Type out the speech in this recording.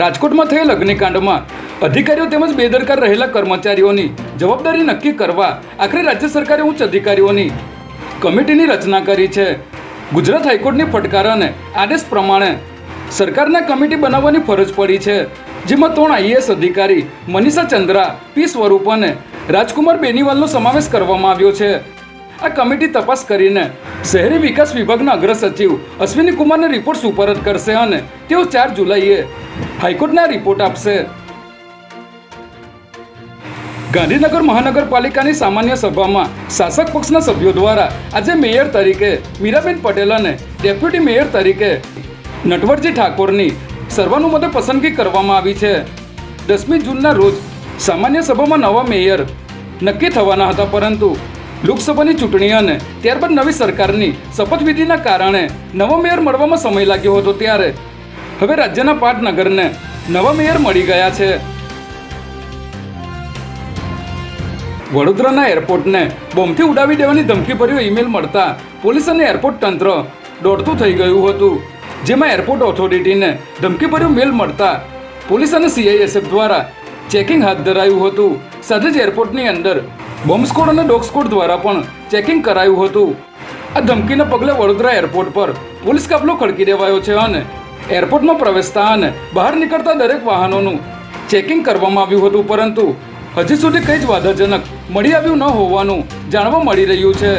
રાજકોટમાં થયેલ અગ્નિકાંડમાં અધિકારીઓ તેમજ બેદરકાર રહેલા કર્મચારીઓની જવાબદારી નક્કી કરવા આખરે રાજ્ય સરકારે ઉચ્ચ અધિકારીઓની કમિટીની રચના કરી છે. ગુજરાત હાઈકોર્ટની ફટકારાને આદેશ પ્રમાણે સરકારને કમિટી બનાવવાની ફરજ પડી છે. જેમાં ત્રણ આઈએએસ અધિકારી મનીષા ચંદ્રા, પી સ્વરૂપ અને રાજકુમાર બેનીવાલનો સમાવેશ કરવામાં આવ્યો છે. આ કમિટી તપાસ કરીને શહેરી વિકાસ વિભાગના અગ્ર સચિવ અશ્વિની કુમારને રિપોર્ટ સુપરત કરશે અને તેઓ ચાર જુલાઈએ હાઈકોર્ટના રિપોર્ટ આપશે. ગાંધીનગર મહાનગરપાલિકાની સામાન્ય સભામાં શાસક પક્ષના સભ્યો દ્વારા આજે મેયર તરીકે મીરાબેન પટેલ અને ડેપ્યુટી મેયર તરીકે નટવરજી ઠાકોરની સર્વાનુમતે પસંદગી કરવામાં આવી છે. દસમી જૂનના રોજ સામાન્ય સભામાં નવા મેયર નક્કી થવાના હતા, પરંતુ લોકસભાની ચૂંટણી અને ત્યારબાદ નવી સરકારની શપથવિધિના કારણે નવો મેયર મળવામાં સમય લાગ્યો હતો, ત્યારે હવે રાજ્યના પાટનગરને નવા મેયર મળી ગયા છે. વડોદરાના એરપોર્ટને બોમ્બથી ઉડાવી દેવાની ધમકીભર્યો ઈમેલ મળતા પોલીસ અને એરપોર્ટ તંત્ર દોડતું થઈ ગયું હતું, જેમાં એરપોર્ટ ઓથોરિટીને ધમકીભર્યો મેલ મળતા પોલીસ અને સીઆઈએસએફ દ્વારા ચેકિંગ હાથ ધરાયું હતું. સાથે જ એરપોર્ટની અંદર બોમ્બ સ્કોડ અને ડોગ સ્કોડ દ્વારા પણ ચેકિંગ કરાયું હતું. આ ધમકીના પગલે વડોદરા એરપોર્ટ પર પોલીસ કાફલો ખડકી દેવાયો છે અને એરપોર્ટમાં પ્રવેશતા અને બહાર નીકળતા દરેક વાહનોનું ચેકિંગ કરવામાં આવ્યું હતું, પરંતુ હજી સુધી કંઈ જ વાધાજનક મળી આવ્યું ન હોવાનું જાણવા મળી રહ્યું છે.